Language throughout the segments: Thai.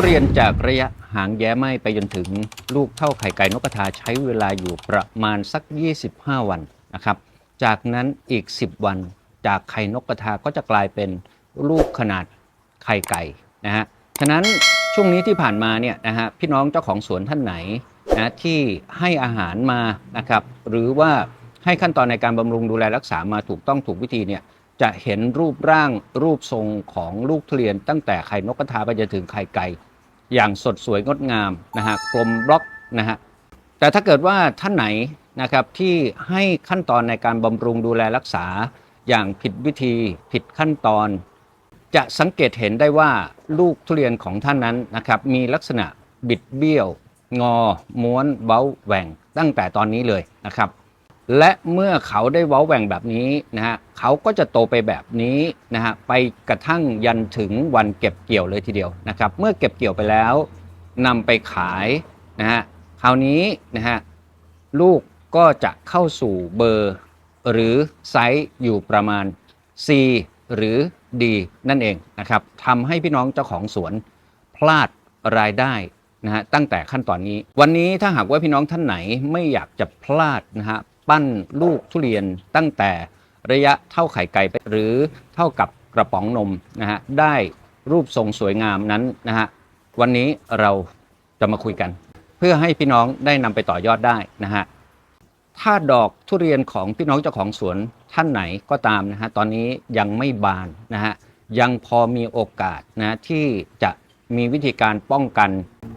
ทุเรียนจากระยะหางแย้ไหมไปจนถึงลูกเท่าไข่ไก่นกกระทาใช้เวลาอยู่ประมาณสัก 25 วันนะครับ จากนั้นอีก 10 วันจากไข่นกกระทาก็จะกลายเป็นลูกขนาดไข่ไก่นะฮะ ฉะนั้นช่วงนี้ที่ผ่านมาเนี่ยนะฮะพี่น้องเจ้าของสวนท่านไหนนะที่ให้อาหารมานะครับ หรือว่าให้ขั้นตอนในการบำรุงดูแลรักษามาถูกต้องถูกวิธีเนี่ยจะเห็นรูปร่างรูปทรงของลูกทุเรียนตั้งแต่ไข่นกกระทาไปจนถึงไข่ไก่ อย่างสดสวยงดงามนะฮะกลมบล็อกนะฮะแต่ถ้าเกิดว่าท่านไหนนะครับที่ให้ขั้นตอนในการบำรุงดูแลรักษาอย่างผิดวิธีผิดขั้นตอน จะสังเกตเห็นได้ว่าลูกทุเรียนของท่านนั้นนะครับมีลักษณะบิดเบี้ยว งอ ม้วนเว้าแหว่งตั้งแต่ตอนนี้เลยนะครับ และเมื่อเขาได้เว้าแหว่งแบบนี้นะฮะเขาก็จะโตไปแบบนี้นะฮะไปกระทั่งยันถึงวันเก็บเกี่ยวเลยทีเดียวนะครับเมื่อเก็บเกี่ยวไปแล้วนำไปขายนะฮะคราวนี้นะฮะลูกก็จะเข้าสู่เบอร์ หรือไซส์อยู่ประมาณ C หรือ D นั่นเองนะครับทำให้พี่น้องเจ้าของสวนพลาดรายได้นะฮะตั้งแต่ขั้นตอนนี้ วันนี้ถ้าหากว่าพี่น้องท่านไหนไม่อยากจะพลาดนะฮะ ปั้นลูกทุเรียนตั้งแต่ระยะเท่าไข่ไก่ไปหรือเท่ากับกระป๋องนมนะฮะได้รูปทรงสวยงามนั้นนะฮะวันนี้เราจะมาคุยกัน เพื่อให้พี่น้องได้นำไปต่อยอดได้นะฮะถ้าดอกทุเรียนของพี่น้องเจ้าของสวนท่านไหนก็ตามนะฮะตอนนี้ยังไม่บานนะฮะยังพอมีโอกาสนะที่จะมีวิธีการป้องกัน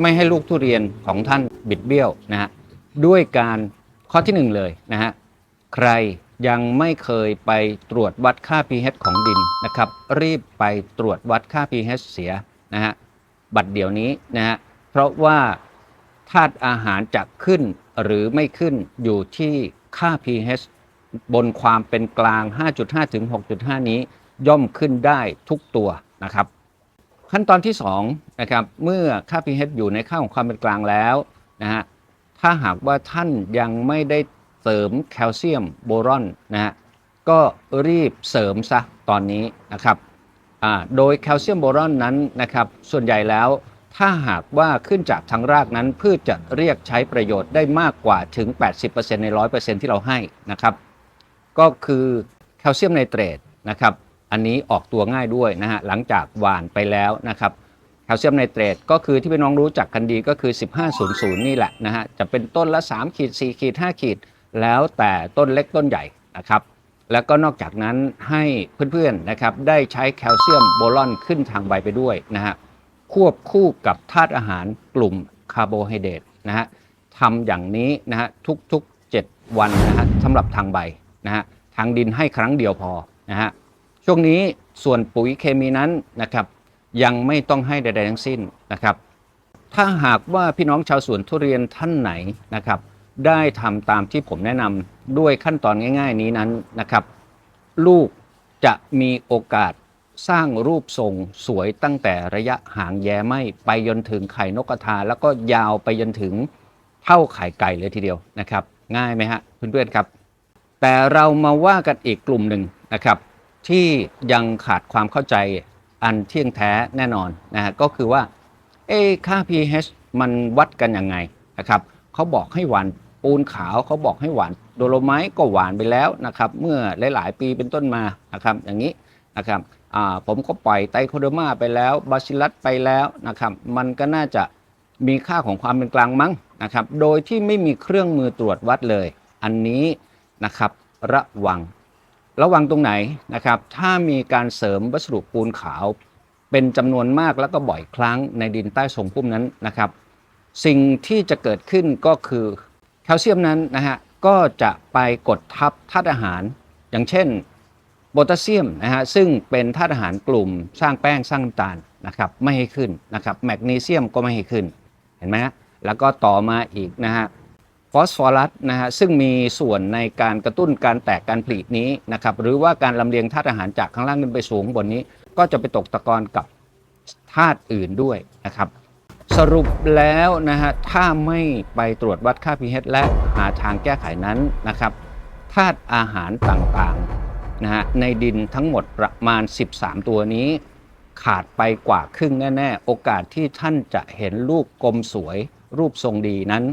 ไม่ให้ลูกทุเรียนของท่านบิดเบี้ยวนะฮะด้วยการ ข้อที่หนึ่งเลยนะฮะใครยังไม่เคยไปตรวจวัดค่า pH ของดินนะครับ รีบไปตรวจวัดค่า pH เสียนะฮะบัดเดี๋ยวนี้นะฮะเพราะว่าธาตุอาหารจะขึ้นหรือไม่ขึ้นอยู่ที่ค่า pH บนความเป็นกลาง 5.5 ถึง 6.5 นี้ย่อมขึ้นได้ทุกตัวนะครับ ขั้นตอนที่2นะครับเมื่อค่า pH อยู่ในค่าของความเป็นกลางแล้วนะฮะ ถ้าหากว่าท่านยังไม่ได้เสริมแคลเซียมโบรอนนะฮะก็รีบเสริมซะตอนนี้นะครับโดยแคลเซียมโบรอนนั้นนะครับ ส่วนใหญ่แล้วถ้าหากว่าขึ้นจากทางรากนั้นพืชจะเรียกใช้ประโยชน์ได้มากกว่าถึง 80%ใน 100%ที่เราให้นะครับ ก็คือแคลเซียมไนเตรตนะครับ อันนี้ออกตัวง่ายด้วยนะฮะหลังจากหว่านไปแล้วนะครับ ลเซียมไนเตรตก็คือที่พี่น้องรู้จักกันดีก็คือ 1500 นี่แหละนะฮะจะเป็นต้นละ3ขีด4ขีด5ขีด แล้วแต่ต้นเล็กต้นใหญ่นะครับแล้วก็นอกจากนั้นให้เพื่อนๆนะครับได้ใช้แคลเซียมโบรอนขึ้นทางใบไปด้วยนะฮะควบคู่กับธาตุอาหารกลุ่มคาร์โบไฮเดรตนะฮะทำอย่างนี้นะฮะทุกๆ 7 วันนะฮะสำหรับทางใบนะฮะทางดินให้ครั้งเดียวพอนะฮะช่วงนี้ส่วนปุ๋ยเคมีนั้นนะครับ ยังไม่ต้องให้ใดๆทั้งสิ้นนะครับ ถ้าหากว่าพี่น้องชาวสวนทุเรียนท่านไหนนะครับ ได้ทำตามที่ผมแนะนำด้วยขั้นตอนง่าย ๆ นี้นั้นนะครับ ลูกจะมีโอกาสสร้างรูปทรงสวยตั้งแต่ระยะหางแย้ไหมไปจนถึงไข่นกกระทา แล้วก็ยาวไปจนถึงเท่าไข่ไก่เลยทีเดียวนะครับ ง่ายไหมฮะเพื่อนๆครับ แต่เรามาว่ากันอีกกลุ่มหนึ่งนะครับ ที่ยังขาดความเข้าใจ อันเที่ยงแท้แน่นอนนะฮะก็คือว่าเอะค่า pH มันวัดกันยังไงนะครับเขาบอกให้หวานปูนขาวเขาบอกให้หวานโดโลไมต์ก็หวานไปแล้วนะครับเมื่อหลาย ๆ ปีเป็นต้นมานะครับอย่างนี้นะครับผมก็ปล่อยไตโคเดอร์มาไปแล้วบาซิลัสไปแล้วนะครับมันก็น่าจะมีค่าของความเป็นกลางมั้งนะครับโดยที่ไม่มีเครื่องมือตรวจวัดเลย อันนี้นะครับระวัง ระวังตรงไหนนะครับ ถ้ามีการเสริมวัสดุปูนขาว เป็นจำนวนมากแล้วก็บ่อยครั้งในดินใต้ทรงพุ่มนั้นนะครับ สิ่งที่จะเกิดขึ้นก็คือแคลเซียมนั้นนะฮะก็จะไปกดทับธาตุอาหาร อย่างเช่นโพแทสเซียมนะฮะซึ่งเป็นธาตุอาหารกลุ่มสร้างแป้งสร้างน้ำตาลนะครับไม่ให้ขึ้นนะครับแมกนีเซียมก็ไม่ให้ขึ้นเห็นไหมฮะแล้วก็ต่อมาอีกนะฮะ ฟอสฟอรัสนะฮะซึ่งมีส่วนในการกระตุ้นการแตกการผลินี้นะครับหรือว่าการลำเลียงธาตุอาหารจากข้างล่างขึ้นไปสูงบนนี้ ก็จะไปตกตะกอนกับธาตุอื่นด้วยนะครับสรุปแล้วนะฮะถ้าไม่ไปตรวจวัดค่า pH และหาทางแก้ไขนั้นนะครับธาตุอาหารต่างๆนะฮะในดินทั้งหมดประมาณ 13 ตัวนี้ ขาดไปกว่าครึ่งแน่ ๆ โอกาสที่ท่านจะเห็นลูกกลมสวยรูปทรงดีนั้น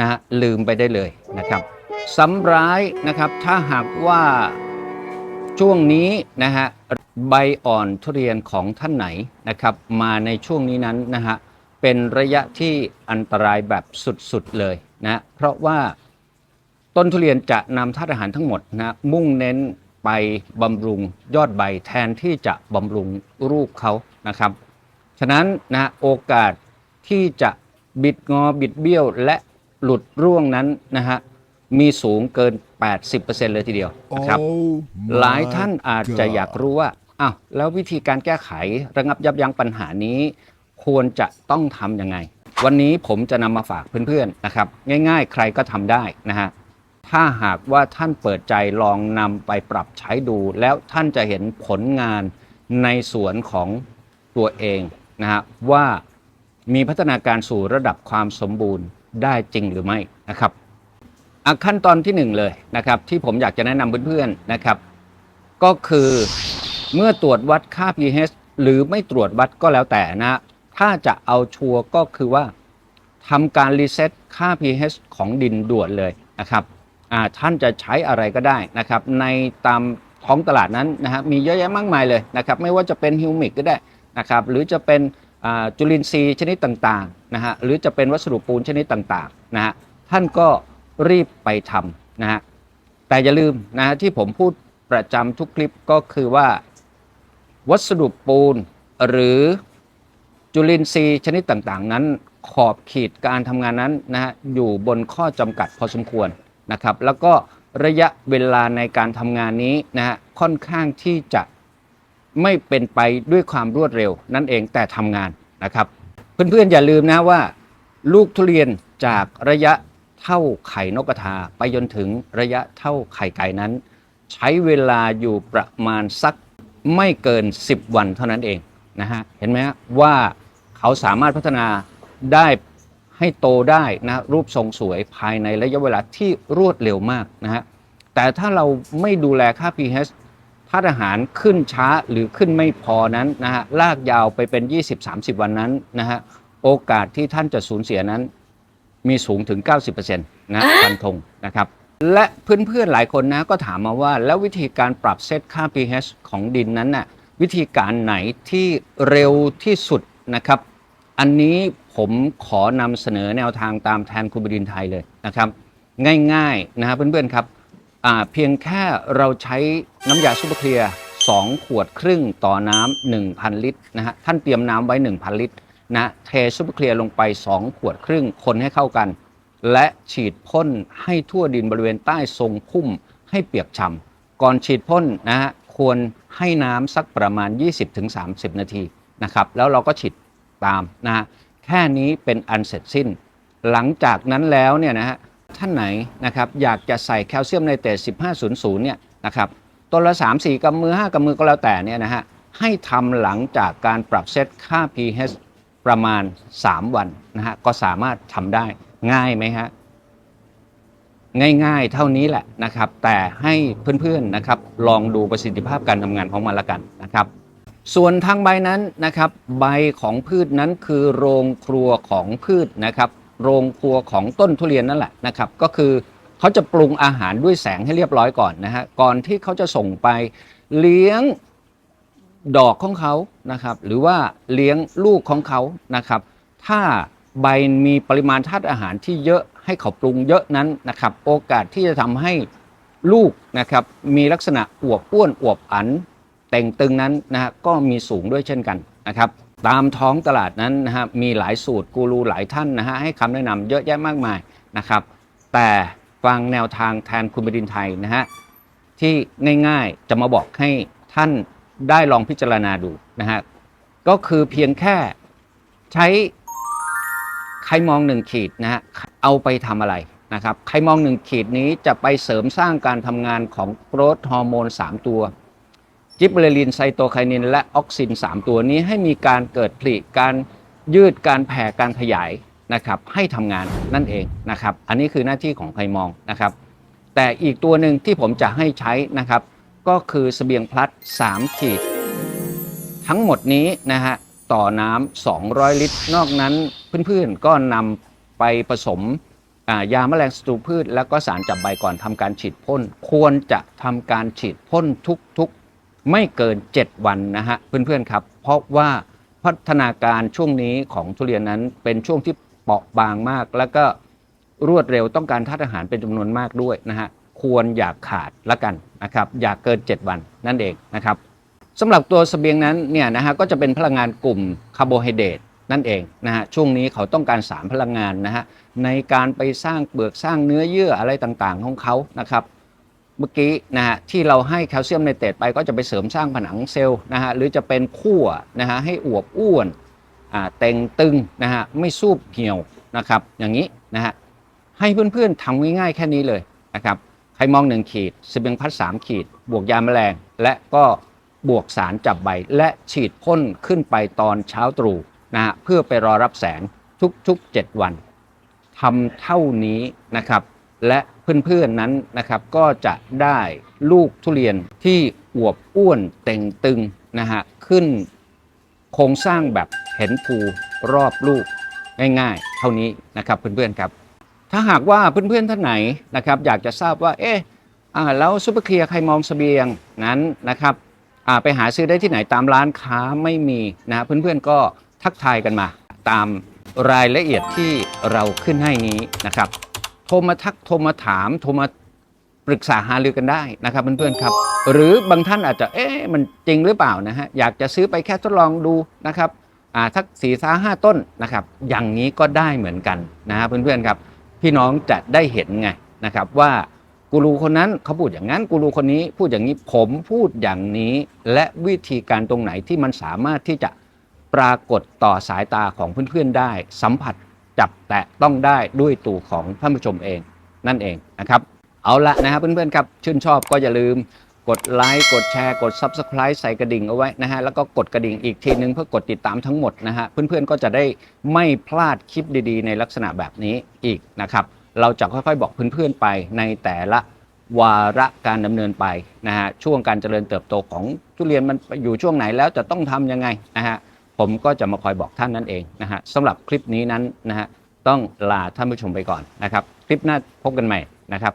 นะฮะลืมไปได้เลยนะครับซ้ำร้ายนะครับถ้าหากว่าช่วงนี้นะฮะใบอ่อนทุเรียนของท่านไหนนะครับ มาในช่วงนี้นั้นนะฮะเป็นระยะที่อันตรายแบบสุดๆเลยนะเพราะว่าต้นทุเรียนจะนำธาตุอาหารทั้งหมดนะมุ่งเน้นไปบำรุงยอดใบแทนที่จะบำรุงรูปเขานะครับ ฉะนั้นนะโอกาสที่จะบิดงอบิดเบี้ยวและ หลุดร่วงนั้นนะฮะมีสูงเกิน 80%เลยทีเดียวนะครับ Oh หลายท่าน my อาจจะอยาก God รู้ว่าอ้าวแล้ววิธีการแก้ไขระงับยับยั้งปัญหานี้ ควรจะต้องทำยังไง วันนี้ผมจะนำมาฝากเพื่อนๆนะครับ ง่ายๆ ใครก็ทำได้นะฮะถ้าหากว่าท่านเปิดใจลองนำไปปรับใช้ดู แล้วท่านจะเห็นผลงานในสวนของตัวเองนะฮะว่ามีพัฒนาการสู่ระดับความสมบูรณ์ ได้จริงหรือไม่นะครับขั้นตอนที่หนึ่งเลยนะครับที่ผมอยากจะแนะนำเพื่อนๆนะครับ ก็คือเมื่อตรวจวัดค่า pH หรือไม่ตรวจวัดก็แล้วแต่นะ ถ้าจะเอาชัวร์ก็คือว่าทำการรีเซ็ตค่า pH ของดินด่วนเลยนะครับท่านจะใช้อะไรก็ได้นะครับ ในตามท้องตลาดนั้นนะฮะมีเยอะแยะมากมายเลยนะครับ ไม่ว่าจะเป็นฮิวมิกก็ได้นะครับ หรือจะเป็น จุลินทรีย์ชนิดต่างๆนะฮะหรือจะเป็นวัสดุปูนชนิดต่างๆนะฮะท่านก็รีบไปทำนะฮะแต่อย่าลืมนะฮะที่ผมพูดประจำทุกคลิปก็คือว่า วัสดุปูนหรือจุลินทรีย์ชนิดต่างๆ นั้นขอบขีดการทำงานนั้นนะฮะอยู่บนข้อจำกัดพอสมควรนะครับ แล้วก็ระยะเวลาในการทำงานนี้นะฮะค่อนข้างที่จะ ไม่เป็นไปด้วยความรวดเร็วนั่นเองแต่ทำงานนะครับ เพื่อนๆอย่าลืมนะว่า ลูกทุเรียนจากระยะเท่าไข่นกกระทาไปจนถึงระยะเท่าไข่ไก่นั้น ใช้เวลาอยู่ประมาณสักไม่เกิน 10 วันเท่านั้นเองนะฮะเห็นไหมฮะว่าเขาสามารถพัฒนาได้ให้โตได้นะรูปทรงสวยภายในระยะเวลาที่รวดเร็วมากนะฮะแต่ถ้าเราไม่ดูแลค่า pH ธาตุอาหารขึ้นช้าหรือขึ้นไม่พอนั้นนะฮะลากยาวไปเป็น 20-30 วันนั้นนะฮะโอกาสที่ท่านจะสูญเสียนั้น มีสูงถึง 90%นะฟันธงนะครับ และเพื่อนๆหลายคนนะก็ถามมาว่า แล้ววิธีการปรับเซตค่า pH ของดินนั้นน่ะวิธีการไหนที่เร็วที่สุดนะครับ อันนี้ผมขอนำเสนอแนวทางตามแทนคุณบดินทร์ไทยเลยนะครับ ง่ายๆนะฮะเพื่อนๆครับอ่า เพียงแค่เราใช้น้ำยาซูเปอร์เคลียร์2ขวดครึ่งต่อน้ำ1,000 ลิตรนะฮะท่านเตรียมน้ำไว้ 1,000 ลิตรนะเทซูเปอร์เคลียร์ลงไป 2 ขวดครึ่งคนให้เข้ากัน และฉีดพ่นให้ทั่วดินบริเวณใต้ทรงพุ่มให้เปียกฉ่ำก่อนฉีดพ่นนะฮะควรให้น้ำสักประมาณ 20-30 นาทีนะครับแล้วเราก็ฉีดตามนะฮะแค่นี้เป็นอันเสร็จสิ้น หลังจากนั้นแล้วเนี่ยนะฮะ ท่านไหนนะครับอยากจะใส่แคลเซียมไนเตรต1500 เนี่ยนะครับต้นละ 3 4 กำมือ 5 กำมือก็แล้วแต่เนี่ยนะฮะให้ทำหลังจากการปรับเซตค่า pH ประมาณ 3 วันนะฮะก็สามารถทำได้ง่ายไหมฮะง่ายๆเท่านี้แหละนะครับ แต่ให้เพื่อนๆนะครับลองดูประสิทธิภาพการทำงานของมันละกันนะครับ ส่วนทางใบนั้นนะครับ ใบของพืชนั้นคือโรงครัวของพืชนะครับ โรงครัวของต้นทุเรียนนั่นแหละนะครับ ก็คือเขาจะปรุงอาหารด้วยแสงให้เรียบร้อยก่อนนะฮะก่อนที่เขาจะส่งไปเลี้ยงดอกของเขานะครับ หรือว่าเลี้ยงลูกของเขานะครับ ถ้าใบมีปริมาณธาตุอาหารที่เยอะให้เขาปรุงเยอะนั้นนะครับ โอกาสที่จะทำให้ลูกนะครับมีลักษณะอวบอ้วนอวบอันแต่งตึงนั้นนะฮะก็มีสูงด้วยเช่นกันนะครับ ตามท้องตลาดนั้นนะฮะมีหลายสูตรกูรูหลายท่านนะฮะให้คำแนะนำเยอะแยะมากมายนะครับ แต่ฟังแนวทางแทนคุณบดินไทยนะฮะที่ง่ายๆจะมาบอกให้ท่านได้ลองพิจารณาดูนะฮะก็คือเพียงแค่ใช้ไขมองหนึ่งขีดนะฮะเอาไปทำอะไรนะครับไขมองหนึ่งขีดนี้จะไปเสริมสร้างการทำงานของโกรทฮอร์โมน 3 ตัว จิบเบอรินไซโตไคนิน และออกซิน 3 ตัวนี้ให้มีการเกิดผลิการยืดการแผ่การขยายนะครับให้ทำงานนั่นเองนะครับ อันนี้คือหน้าที่ของไพมองนะครับ แต่อีกตัวหนึ่งที่ผมจะให้ใช้นะครับ ก็คือเสบียงพลัด 3 ขีด ทั้งหมดนี้นะฮะต่อน้ำ200 ลิตร นอกนั้นเพื่อนๆก็นำไปผสมอ่ายาแมลงศัตรูพืช แล้วก็สารจับใบก่อนทำการฉีดพ่น ควรจะทำการฉีดพ่นทุกๆ ไม่เกิน 7 วันนะฮะเพื่อนๆครับ เพราะว่าพัฒนาการช่วงนี้ของทุเรียนนั้นเป็นช่วงที่เปราะบางมาก แล้วก็รวดเร็วต้องการธาตุอาหารเป็นจำนวนมากด้วยนะฮะควรอย่าขาดละกันนะครับอย่าเกิน 7 วันนั่นเองนะครับสำหรับตัวเสบียงนั้นเนี่ยนะฮะก็จะเป็นพลังงานกลุ่มคาร์โบไฮเดรตนั่นเองนะฮะช่วงนี้เขาต้องการสารพลังงานนะฮะในการไปสร้างเปลือกสร้างเนื้อเยื่ออะไรต่างๆของเขานะครับ เมื่อกี้นะฮะที่เราให้แคลเซียมไนเตรตไปก็จะไปเสริมสร้างผนังเซลล์นะฮะหรือจะเป็นขั้วนะฮะให้อวบอ้วนอ่าเต่งตึงนะฮะไม่สูบเหี่ยวนะครับอย่างนี้นะฮะให้เพื่อนๆทำง่ายๆแค่นี้เลยนะครับใครมอง1ขีดสเบียงพัด3ขีด บวกยาแมลง และก็บวกสารจับใบ และฉีดพ่นขึ้นไปตอนเช้าตรู่นะฮะเพื่อไปรอรับแสงทุกๆ 7 วันทำเท่านี้นะครับ และ เพื่อนๆนั้นนะครับก็จะได้ลูกทุเรียนที่อวบอ้วนเต่งตึงนะฮะขึ้นโครงสร้างแบบเห็นภูรอบลูกง่ายๆ เท่านี้นะครับเพื่อนๆครับ ถ้าหากว่าเพื่อนๆท่านไหนนะครับอยากจะทราบว่าเอ๊ะอ่าแล้วซูเปอร์เคลียร์ใครมองเสบียงนั้นนะครับไปหาซื้อได้ที่ไหนตามร้านค้าไม่มีนะเพื่อนๆก็ทักทายกันมาตามรายละเอียดที่เราขึ้นให้นี้นะครับ โทรมาทักโทรมาถามโทรมาปรึกษาหารือกันได้นะครับเพื่อนๆครับ หรือบางท่านอาจจะเอ๊ะมันจริงหรือเปล่านะฮะอยากจะซื้อไปแค่ทดลองดูนะครับอ่าทักสี่สาห้าต้นนะครับ อย่างนี้ก็ได้เหมือนกันนะฮะเพื่อนๆครับ พี่น้องจะได้เห็นไงนะครับว่ากูรูคนนั้นเขาพูดอย่างนั้นกูรูคนนี้พูดอย่างนี้ผมพูดอย่างนี้ และวิธีการตรงไหนที่มันสามารถที่จะปรากฏต่อสายตาของเพื่อนๆได้ สัมผัส จับแตะต้องได้ด้วยตัวของท่านผู้ชมเองนั่นเองนะครับ เอาละนะครับเพื่อนๆครับชื่นชอบก็อย่าลืมกดไลค์ กดแชร์ กด Subscribe ใส่กระดิ่งเอาไว้นะฮะ แล้วก็กดกระดิ่งอีกทีนึงเพื่อกดติดตามทั้งหมดนะฮะ เพื่อนๆก็จะได้ไม่พลาดคลิปดีๆ ในลักษณะแบบนี้อีกนะครับ เราจะค่อยๆบอกเพื่อนๆไปในแต่ละวาระการดำเนินไปนะฮะ ช่วงการเจริญเติบโตของทุเรียนมันอยู่ช่วงไหนแล้วจะต้องทำยังไงนะฮะ ผมก็จะมาคอยบอกท่านนั่นเองนะฮะสำหรับคลิปนี้นั้นนะฮะต้องลาท่านผู้ชมไปก่อนนะครับ คลิปหน้าพบกันใหม่นะครับ